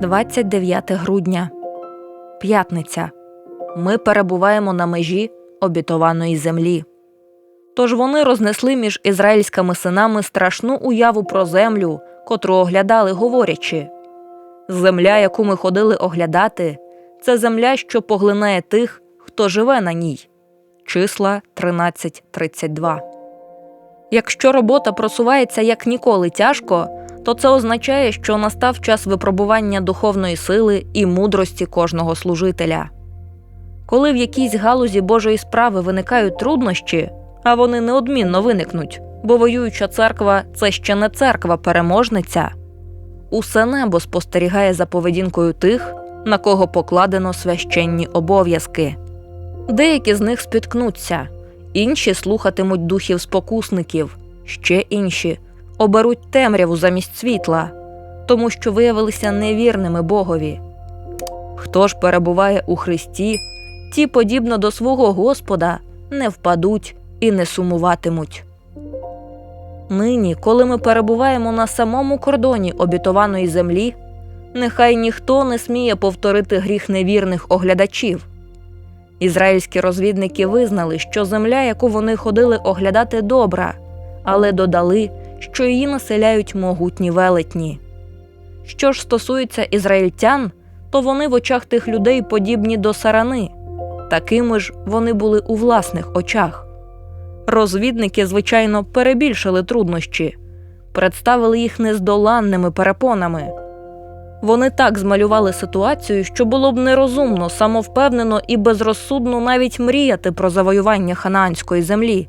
29 грудня. П'ятниця. Ми перебуваємо на межі обітованої землі. Тож вони рознесли між ізраїльськими синами страшну уяву про землю, котру оглядали, говорячи Земля, яку ми ходили оглядати, це земля, що поглинає тих, хто живе на ній. Числа 13.32 Якщо робота просувається як ніколи тяжко, то це означає, що настав час випробування духовної сили і мудрості кожного служителя. Коли в якійсь галузі Божої справи виникають труднощі, а вони неодмінно виникнуть, бо воююча церква це ще не церква переможниця, усе небо спостерігає за поведінкою тих, на кого покладено священні обов'язки. Деякі з них спіткнуться, інші слухатимуть духів спокусників, ще інші оберуть темряву замість світла, тому що виявилися невірними Богові. Хто ж перебуває у Христі, ті, подібно до свого Господа, не впадуть і не сумуватимуть. Нині, коли ми перебуваємо на самому кордоні обітованої землі, нехай ніхто не сміє повторити гріх невірних оглядачів. Ізраїльські розвідники визнали, що земля, яку вони ходили оглядати, добра, але додали, що її населяють могутні велетні. Що ж стосується ізраїльтян, то вони в очах тих людей подібні до сарани, такими ж вони були у власних очах. Розвідники, звичайно, перебільшили труднощі, представили їх нездоланними перепонами. Вони так змалювали ситуацію, що було б нерозумно, самовпевнено і безрозсудно навіть мріяти про завоювання ханаанської землі.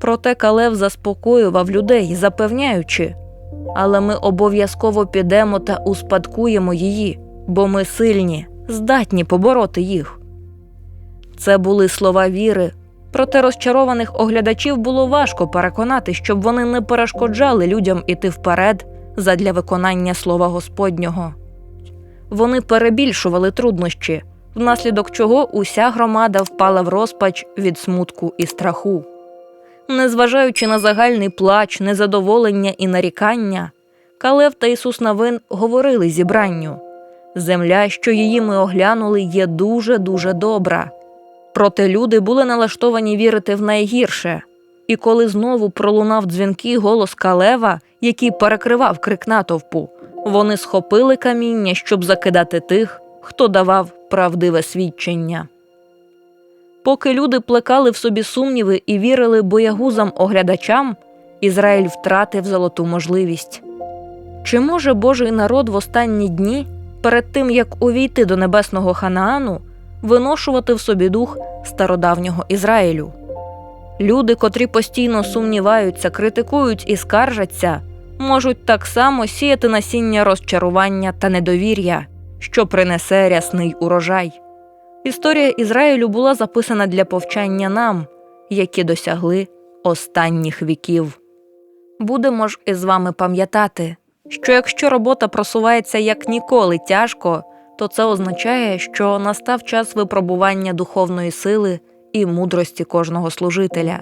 Проте Калев заспокоював людей, запевняючи, але ми обов'язково підемо та успадкуємо її, бо ми сильні, здатні побороти їх. Це були слова віри, проте розчарованих оглядачів було важко переконати, щоб вони не перешкоджали людям іти вперед задля виконання слова Господнього. Вони перебільшували труднощі, внаслідок чого уся громада впала в розпач від смутку і страху. Незважаючи на загальний плач, незадоволення і нарікання, Калев та Ісус Навин говорили зібранню земля, що її ми оглянули, є дуже дуже добра. Проте люди були налаштовані вірити в найгірше, і коли знову пролунав дзвінкий голос Калева, який перекривав крик натовпу, вони схопили каміння, щоб закидати тих, хто давав правдиве свідчення. Поки люди плекали в собі сумніви і вірили боягузам оглядачам, Ізраїль втратив золоту можливість. Чи може Божий народ в останні дні, перед тим як увійти до небесного Ханаану, виношувати в собі дух стародавнього Ізраїлю? Люди, котрі постійно сумніваються, критикують і скаржаться, можуть так само сіяти насіння розчарування та недовір'я, що принесе рясний урожай. Історія Ізраїлю була записана для повчання нам, які досягли останніх віків. Будемо ж із вами пам'ятати, що якщо робота просувається як ніколи тяжко, то це означає, що настав час випробування духовної сили і мудрості кожного служителя.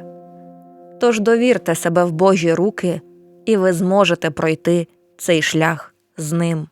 Тож довірте себе в Божі руки, і ви зможете пройти цей шлях з ним.